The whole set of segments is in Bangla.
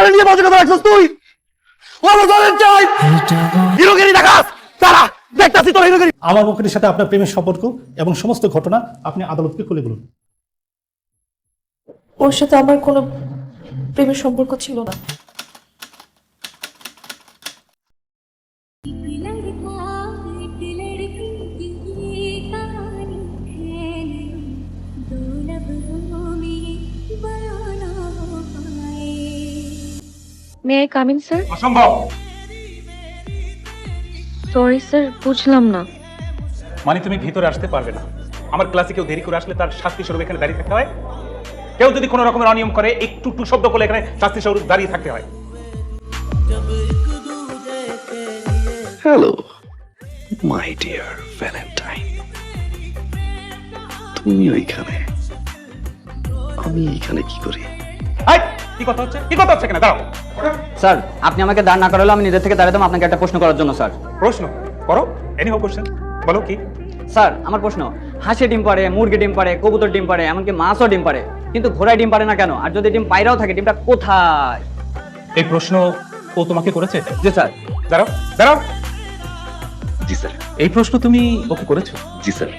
মেয়েটারে নিয়ে বাজে কথা রাখছিস তুই? ও আমার জানেন চাই। হিরোগিরি দেখাস। তারা দেখতাছি তোর হিরোগিরি। আমার মুখের সাথে আপনার প্রেমের সম্পর্ক এবং সমস্ত ঘটনা আপনি আদালতকে খুলে বলুন। ওর সাথে আমার কোনো প্রেমের সম্পর্ক ছিল না। May I come in sir অসম্ভব। সরি স্যার বুঝলাম না। মানে তুমি ভিতরে আসতে পারবে না। আমার ক্লাসে কেউ দেরি করে আসলে তার শাস্তি স্বরূপ এখানে দাঁড়িয়ে থাকতে হয়? কেউ যদি কোনো রকমের অনিয়ম করে একটু টু শব্দ করলে এখানে শাস্তি স্বরূপ দাঁড়িয়ে থাকতে হয়। হ্যালো মাই ডিয়ার ভ্যালেন্টাইন তুমি ওইখানে আমি এইখানে কি করি? কি কথা হচ্ছে? কি কথা হচ্ছে এখানে? দাঁড়াও। স্যার আপনি আমাকে দাঁড় না করালে আমি নিজের থেকে দাঁড়াতাম আপনাকে একটা প্রশ্ন করার জন্য স্যার। প্রশ্ন? করো। এনি হোক কোশ্চেন বলো কি? স্যার আমার প্রশ্ন হাঁসে ডিম পারে মুরগি ডিম পারে কবুতর ডিম পারে এমনকি মাছও ডিম পারে কিন্তু ঘোড়ায় ডিম পারে না কেন? আর যদি ডিম পায়রাও থাকে ডিমটা কোথায়? এই প্রশ্ন ও তোমাকে করেছে? জি স্যার। দাঁড়াও দাঁড়াও। জি স্যার। এই প্রশ্ন তুমি ওকে করেছ? জি স্যার।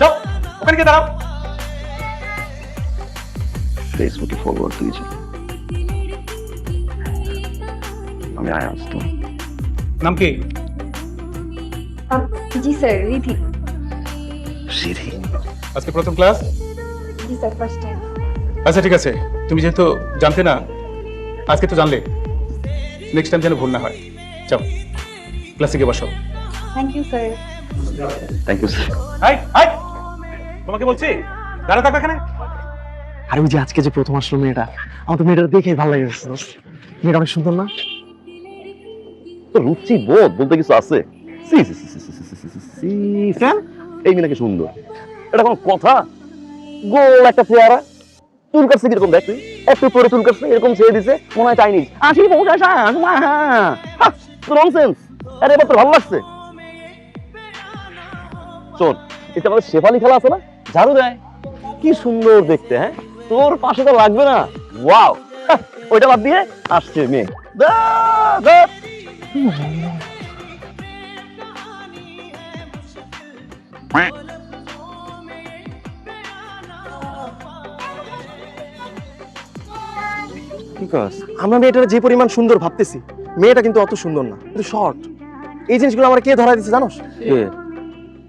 যাও ওখানে গিয়ে দাঁড়াও। ফেসবুকে ফরওয়ার্ড দিয়েছি। আমি আয়াস তো নাম কি? জি স্যার রিধি। সিধি আজকে প্রথম ক্লাস? জি স্যার ফার্স্ট টাইম আচ্ছা ঠিক আছে। তুমি যেহেতু জানতে না আজকে তো জানলে। নেক্সট টাইম যেন ভুল না হয়। যাও ক্লাসে গিয়ে বসো। Thank you sir thank you sir hi hi! তোমাকে বলছি দাঁড়া থাকো এখানে। আর ওই যে আজকে যে প্রথম আসলো মেয়েটা আমার তো মেয়েটা দেখে ভালো লাগে মেয়েটা অনেক সুন্দর না? তো রুচি বোধ বলতে কিছু আছে এই মিনাকে সুন্দর এটা কোন কথা গোল একটা চেহারা চুল কাটছে কীরকম দেখ তুই একটু পরে চুল কাটছে এরকম ছেড়ে দিছে মনে হয় চাইনিজ আসি আরে এবার তোর ভালো লাগছে এটা আমাদের শেফালি খেলা আছে না ঝাড়ু দেয় কি সুন্দর দেখতে হ্যাঁ তোর পাশে তো লাগবে না ওয়াও ওইটা বাদ দিয়ে আসছে মেয়ে আমরা মেয়েটার যে পরিমাণ সুন্দর ভাবতেছি মেয়েটা কিন্তু অত সুন্দর না। কিন্তু শর্ট। এই জিনিসগুলো আমার কে ধরা দিচ্ছে জানোস?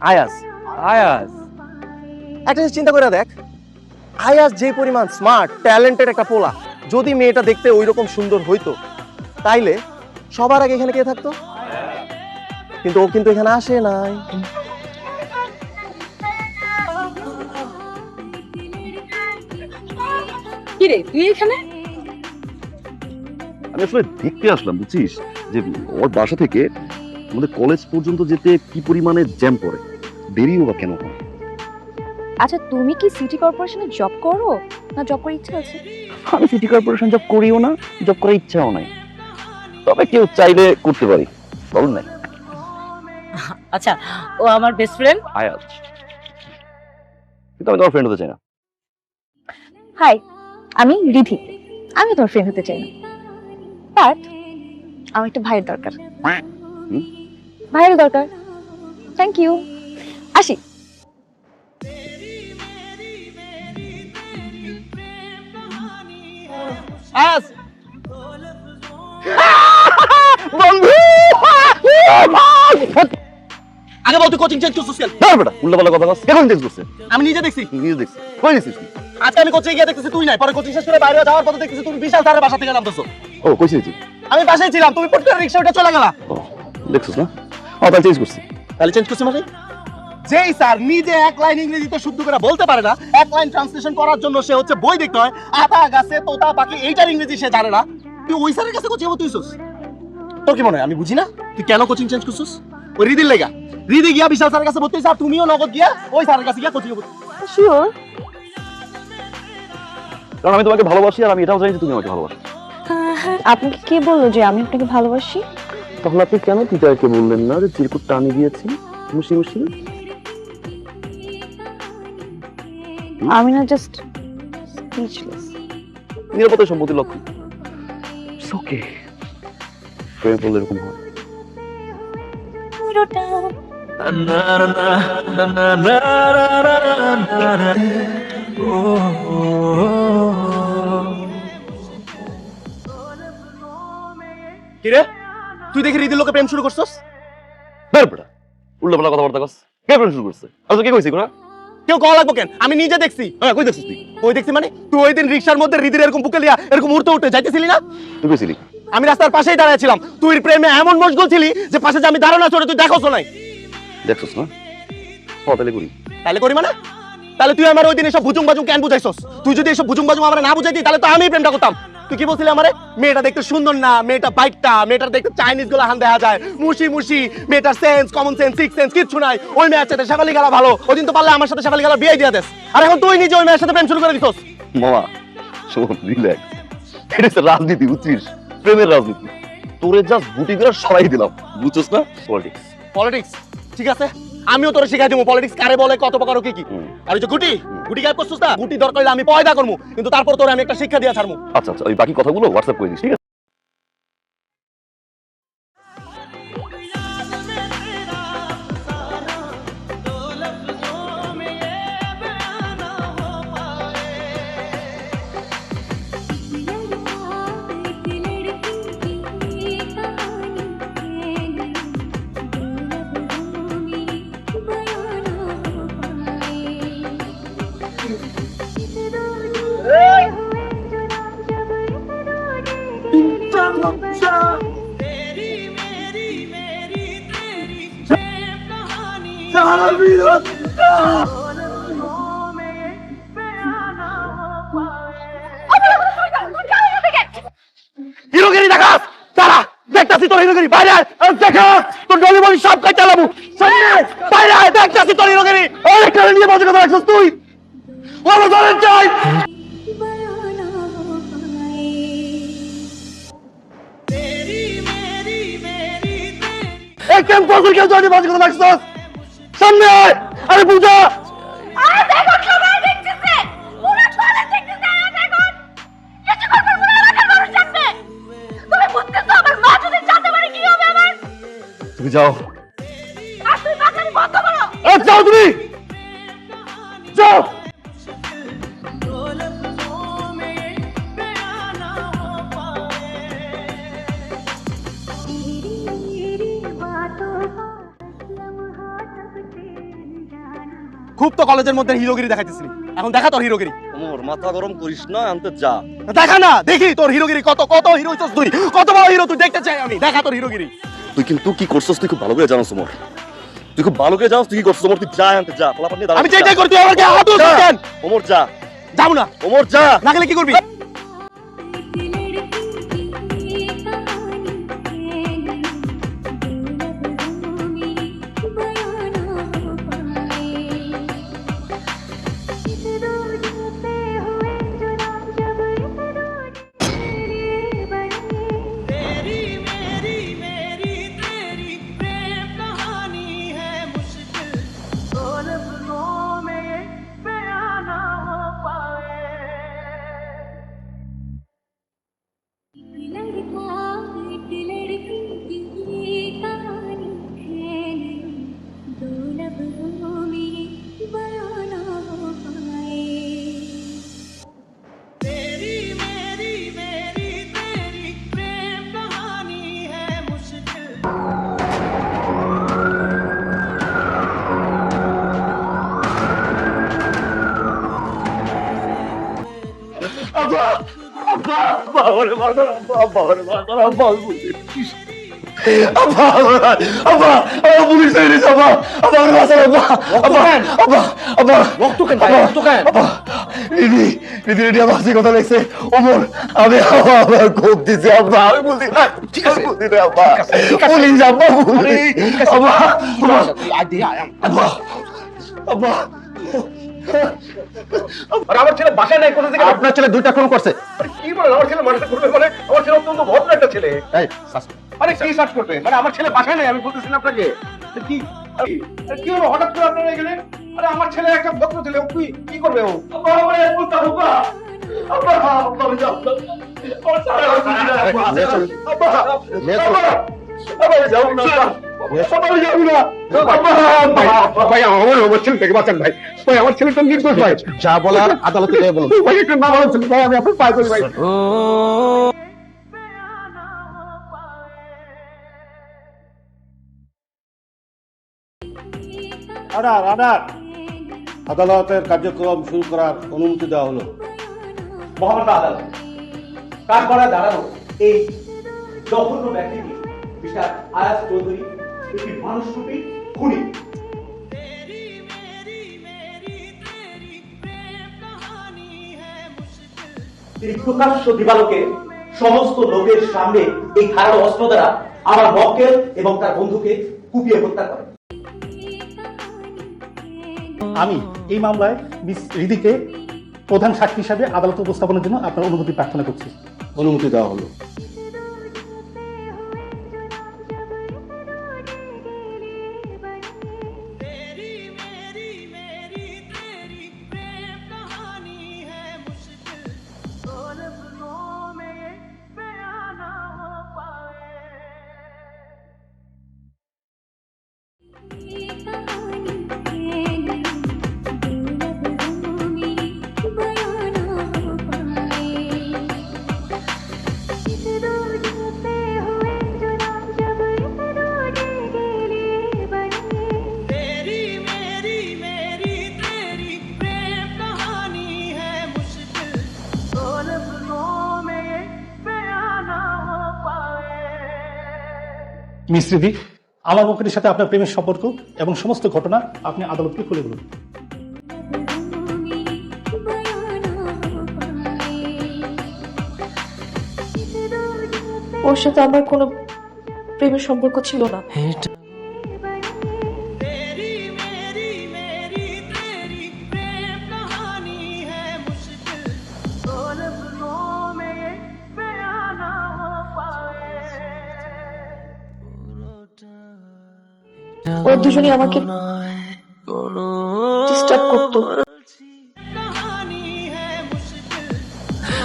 আয়াস আয়াস একটা জিনিস চিন্তা করে দেখ। আয়াস যে পরিমাণ স্মার্ট ট্যালেন্টেড একটা পোলা যদি মেয়েটা দেখতে ওই রকম সুন্দর হইতো তাইলে সবার আগে এখানে কে থাকতো? কিন্তু ও কিন্তু এখানে আসে নাই। কি রে তুই এখানে? আমি আসলে দেখতে আসলাম বুঝছিস? যে ওর বাসা থেকে আমাদের কলেজ পর্যন্ত যেতে কি পরিমাণে জ্যাম পড়ে দেরিও বা কেন? হয় আচ্ছা তুমি কি সিটি কর্পোরেশনে জব করো? না জব করার ইচ্ছা আছে? আমি সিটি কর্পোরেশন জব করিও না জব করার ইচ্ছাও নাই। তবে কেউ চাইলে করতে পারি। বলুন নাই আচ্ছা ও আমার বেস্ট ফ্রেন্ড আয়াত কিন্তু আমি তোমার ফ্রেন্ড হতে চাই না। হাই আমি রিধি আমি তোমার ফ্রেন্ড হতে চাই না। বাট আমার একটা ভাইয়ের দরকার। ভাইয়ের দরকার। থ্যাংক ইউ আসি। আগে কোচিং চেঞ্জ করছিস কেন? না বেটা উল্লাপাল্লা কথা বলছ কেমন চেঞ্জ করছে। আমি নিজে দেখছি। নিজে দেখছি কই নিছিস তুই? আজকে আমি কোচিং গিয়ে দেখতেছি তুই নাই। পরে কোচিং শেষ করে বাইরে যাওয়ার পথে দেখতেছি তুমি বিশাল স্যারের বাসা থেকে নামতেছো। ও কইছিস আমি বাসায় ছিলাম তুমি পট করে রিক্সা উঠে চলে গেলা। দেখছিস না? ও তাহলে চেঞ্জ করছি। তাহলে চেঞ্জ করছি মানে? যেই স্যার নিজে এক লাইন ইংরেজিতে শুদ্ধ করে বলতে পারে না এক লাইন ট্রান্সলেশন করার জন্য সে হচ্ছে বই দেখতে হয় আতা গাছে তোতা পাখি এইটার ইংরেজি সে জানে না। তুই ওই স্যারের কাছে কোচিং তুইছস তোর কি মনে হয়? আমি বুঝি না? তুই কেন কোচিং চেঞ্জ করছিস? ওই রিদির লেগা। রিদি গিয়া বিশাল স্যারের কাছে ভর্তি হইছে, আর তুমিও নগদ গিয়া ওই স্যারের কাছে গিয়া কোচিং শিওর কারণ আমি তোমাকে ভালোবাসি আর আমি এটাও জানি যে তুমি আমাকে ভালোবাসো। আপনাকে কে বলল যে আমি আপনাকে ভালোবাসি? তখন আপনি কেন টিচারকে বললেন না যে চিরকুট টানি দিয়েছি মুশি মুশি। আমি না জাস্ট স্পিচলেস নিরাপত্তা সম্পত্তির লক্ষ্য ওকে প্রেম করলে এরকম হয়। কিরে? তুই দেখি রীতির লোকে প্রেম শুরু করছস? বের বেটা উল্টো পাল্টা কথাবার্তা কস। কে প্রেম শুরু করছে? আর কে কইছি কোনা? কেউ কল লাগবো কেন? আমি নিজে দেখছি। হ্যাঁ কই দেখছিস তুই? ওই দেখছি মানে? তুই ওই দিন রিক্সার মধ্যে রীতির এরকম বুকে লিয়া এরকম উঠতে উঠতে যাইতেছিলি না? তুই কইছিলি? আমি রাস্তার পাশেই দাঁড়ায় ছিলাম। তুই প্রেমে এমন মশগুল ছিলি যে পাশে যে আমি দাঁড়ানো চড়ে তুই দেখোস নাই। দেখছস না? হ্যাঁ তাহলে করি। তাহলে করি মানে? তাহলে তুই আমার ওই দিন এসব ভুজুং বাজুং কেন বুঝাইছস? তুই যদি এসব ভুজুং বাজুং আমার না বুঝাইতি তাহলে তো আমি প্রেমটা করতাম। তুই কি বলছিলি আমারে? মেয়েটা দেখতে সুন্দর না মেয়েটা বাইকটা মেয়েটার দেখতে চাইনিজগুলো হান দেখা যায়। মুশি মুশি মেয়েটার sense common sense six sense কিচ্ছু নাই। ওই মেয়ের সাথে শেফালি গেলা ভালো। ওই দিন তো পারলে আমার সাথে শেফালি গেলা বিয়ে দিয়ে দেস। আর এখন তুই নিজে ওই মেয়ের সাথে প্রেম শুরু করে দিছস। মামা শোন রিল্যাক্স এটা রাজনীতি বুঝছিস? প্রেমের রাজনীতি। তোরে জাস্ট গুটি করে সরাই দিলাম। বুঝছস না? পলিটিক্স পলিটিক্স ঠিক আছে? আমিও তোরে শিখাই দিব পলিটিক্স কারে বলে কত প্রকার কি কি। আর ওই যে গুটি গুটি গায় করছিস না? গুটি দরকার হলে আমি পয়দা করব কিন্তু তারপর তোরে আমি একটা শিক্ষা দিয়ে ছাড়বো আচ্ছা আচ্ছা ওই বাকি কথাগুলো হোয়াটসঅ্যাপ করে দিস ঠিক আছে? হিরোগিরি দেখাস তারা দেখতাছি তোর হিরোগিরি, বাইরে দেখা, তোর ডলি সব কাজ চালাবো, সামনে বাইরে দেখতাছি তোর হিরোগিরি। অনেক কারণে নিয়ে বাজে কথা রাখছিস তুই। বলো ধরেন চাই। এই ফসল কেউ জয় বাজে কথা রাখছিস সামনে আয়। আরে পূজা! তুমি যাও। যাও তুমি! খুব তো কলেজের মধ্যে হিরোগিরি দেখাইতেছিলি। এখন দেখা তোর হিরোগিরি। ওমর মাথা গরম করিস না আনতে যা। দেখা না দেখি তোর হিরোগিরি কত কত হিরো হইছস তুই। কত বড় হিরো তুই দেখতে চাই আমি। দেখা তোর হিরোগিরি। তুই কিন্তু কি করছস তুই খুব ভালো করে জানোস ওমর তুই খুব ভালো করে জানোস তুই কি করছস ওমর তুই যা আনতে যা। পোলাপান নিয়ে দাঁড়া। আমি যেটাই করি তুই আমার গায়ে হাত তুলছিস কেন ওমর যা। যাব না। ওমর যা। না গেলে কি করবি? কথা লেগছে ওমর আমি আমার কোপ দিছি আব্বা আমি বলছি না ঠিক আছে বলছি না আব্বা পুলিশ আব্বা পুলিশ আব্বা আব্বা আব্বা আর আমার ছেলে বাসায় নাই কোথা থেকে? আপনার ছেলে দুইটা খুন করছে। কি বলেন আমার ছেলে মানুষটা করবে মানে আমার ছেলে অত্যন্ত ভদ্র একটা ছেলে। এই আরে কি সার্চ করবে? মানে আমার ছেলে বাসায় নাই আমি বলতেছিলাম আপনাকে। কি? কি হলো হঠাৎ করে আপনারা এখানে? আরে আমার ছেলে একটা ভদ্র ছেলে ও কি কি করবে ও? বাবা বলে বলতা বাবা আদালতের কার্যক্রম শুরু করার অনুমতি দেওয়া হলো করা দাঁড়ানো এই জঘন্য ব্যক্তিটি, মিস্টার আয়াস চৌধুরী একটি মানুষরূপী খুনি। তিনি প্রকাশ্য দিবালোকে সমস্ত লোকের সামনে এই ধারালো অস্ত্র দ্বারা আমার মক্কেল এবং তার বন্ধুকে কুপিয়ে হত্যা করেন আমি এই মামলায় মিস রিদিকে প্রধান সাক্ষী হিসাবে আদালতে উপস্থাপনের জন্য আপনার অনুমতি প্রার্থনা করছি। অনুমতি দেওয়া হলো। মিস রিদি আমার মুখের সাথে আপনার প্রেমের সম্পর্ক এবং সমস্ত ঘটনা আপনি আদালতকে খুলে বলুন। ওর সাথে আমার কোনো প্রেমের সম্পর্ক ছিল না। ওরা দুজনই আমাকে ডিস্টার্ব করতো।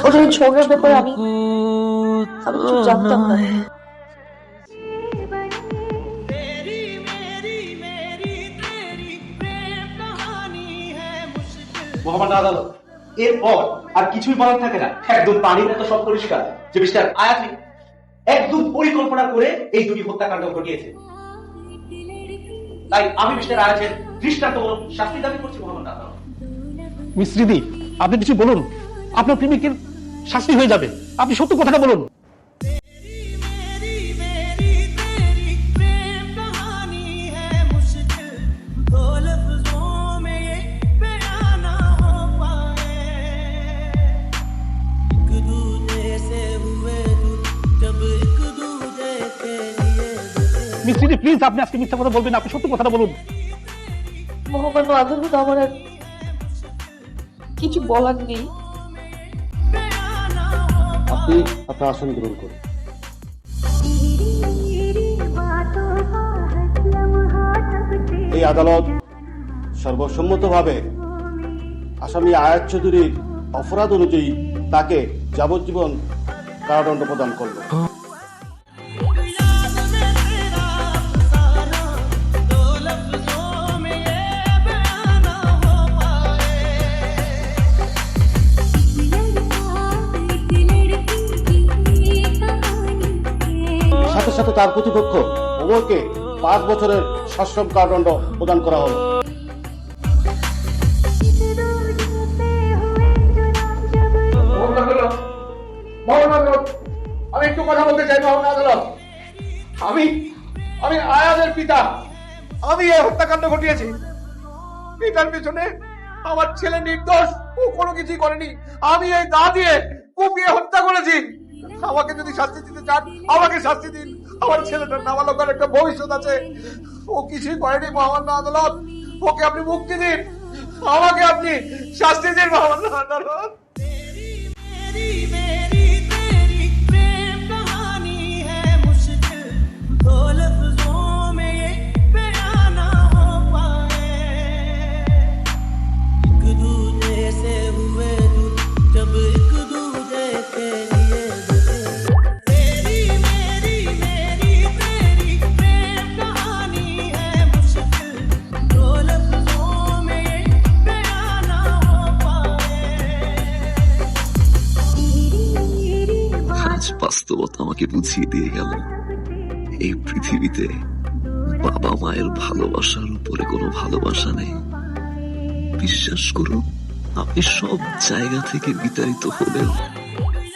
ওদের ঝগড়ার ব্যাপারে আমি আমি কিছু জানতাম না। এরপর আর কিছুই বলার থাকে না। একদম পানির মতো সব পরিষ্কার। যে মিস্টার আয়াতি একদম পরিকল্পনা করে এই দুটি হত্যাকাণ্ড ঘটিয়েছে। তাই আমি মিস্টার আয়াজের দৃষ্টান্তমূলক শাস্তি দাবি করছি মিস আপনি কিছু বলুন। আপনার প্রেমিকের শাস্তি হয়ে যাবে। আপনি সত্য কথাটা বলুন। প্লিজ আপনি আজকে মিথ্যা কথা বলবেন আপনি সত্য কথাটা বলুন। মহামান্য আদালত আমার আর কিছু বলার নেই। আপনি আপনার আসন গ্রহণ করুন। এই আদালত সর্বসম্মতভাবে আসামি আয়াত চৌধুরীর অপরাধ অনুযায়ী তাকে যাবজ্জীবন কারাদণ্ড প্রদান করল। সাথে সাথে তার প্রতিপক্ষ ওমরকে পাঁচ বছরের সশ্রম কারাদণ্ড প্রদান করা হলো। আমি একটু কথা বলতে চাই মহামান্য আদালত। আমি আমি আয়াদের পিতা। আমি এই হত্যাকাণ্ড ঘটিয়েছি। পিতার পিছনে আমার ছেলে নির্দোষ ও কোনো কিছুই করেনি। আমি এই দা দিয়ে কুপিয়ে হত্যা করেছি। আমাকে যদি শাস্তি দিতে চান, আমাকে শাস্তি দিন। আমার ছেলেটার নাবালকের একটা ভবিষ্যৎ আছে। ও কিছুই করেনি মহামান্য আদালত। ওকে আপনি মুক্তি দিন। আমাকে আপনি শাস্তি দিন মহামান্য আদালত। বাস্তবতা আমাকে বুঝিয়ে দিয়ে গেল এই পৃথিবীতে বাবা মায়ের ভালোবাসার উপরে কোনো ভালোবাসা নেই। বিশ্বাস করুন, আপনি সব জায়গা থেকে বিতাড়িত হলেও